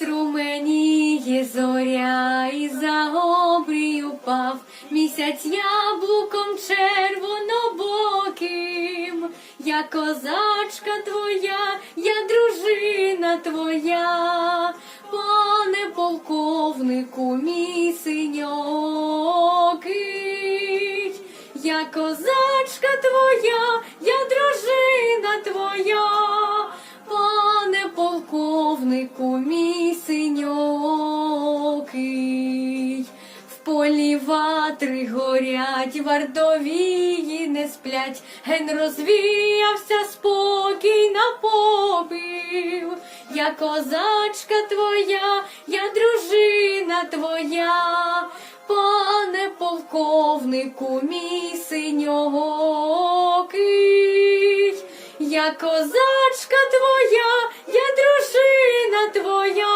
струменіє зоря, і за обрій упав місяць яблуком червонобоким. Я козачка твоя, я дружина твоя, пане полковнику, мій синьокий. Я козачка твоя, я дружина твоя, пане полковнику, синьокий. В полі ватри горять, вартовії не сплять, ген розвіявся спокій на попів. Я козачка твоя, я дружина твоя, пане полковнику, мій синьокий. Я козачка твоя, я дружина твоя,